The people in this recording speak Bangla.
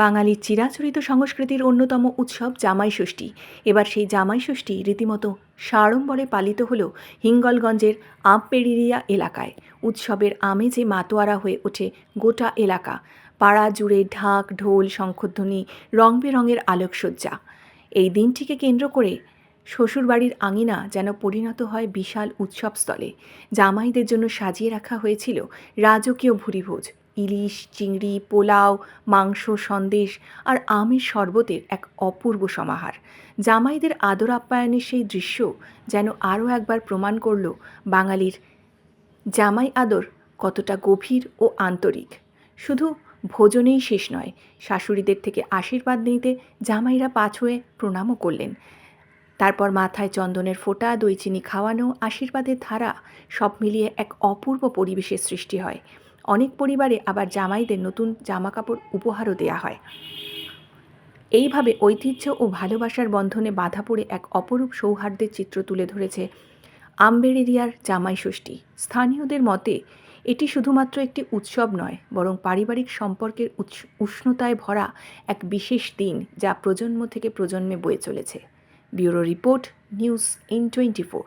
বাঙালির চিরাচরিত সংস্কৃতির অন্যতম উৎসব জামাই ষষ্ঠী। এবার সেই জামাই ষষ্ঠী রীতিমতো সাড়ম্বরে পালিত হল হিঙ্গলগঞ্জের আমপেড়িরিয়া এলাকায়। উৎসবের আমেজে মাতোয়ারা হয়ে ওঠে গোটা এলাকা। পাড়া জুড়ে ঢাক, ঢোল, শঙ্খধ্বনি রং বেরঙের আলোকসজ্জা। এই দিনটিকে কেন্দ্র করে শ্বশুরবাড়ির আঙিনা যেন পরিণত হয় বিশাল উৎসবস্থলে। জামাইদের জন্য সাজিয়ে রাখা হয়েছিল রাজকীয় ভুরিভোজ। ইলিশ, চিংড়ি, পোলাও, মাংস, সন্দেশ আর আমের শরবতের এক অপূর্ব সমাহার। জামাইদের আদর আপ্যায়নের সেই দৃশ্য যেন আরও একবার প্রমাণ করল বাঙালির জামাই আদর কতটা গভীর ও আন্তরিক। শুধু ভোজনেই শেষ নয়, শাশুড়িদের থেকে আশীর্বাদ নিতে জামাইরা পাছ হয়ে প্রণামও করলেন। তারপর মাথায় চন্দনের ফোঁটা দই চিনি খাওয়ানো, আশীর্বাদের ধারা সব মিলিয়ে এক অপূর্ব পরিবেশের সৃষ্টি হয়। অনেক পরিবারে আবার জামাইদের নতুন জামাকাপড় উপহারও দেওয়া হয়। এইভাবে ঐতিহ্য ও ভালোবাসার বন্ধনে বাধা পড়ে এক অপরূপ সৌহার্দ্যের চিত্র তুলে ধরেছে আম্বেরেরিয়ার জামাই ষষ্ঠী। স্থানীয়দের মতে, এটি শুধুমাত্র একটি উৎসব নয়, বরং পারিবারিক সম্পর্কের উষ্ণতায় ভরা এক বিশেষ দিন যা প্রজন্ম থেকে প্রজন্মে বয়ে চলেছে। Bureau report, news in twenty four.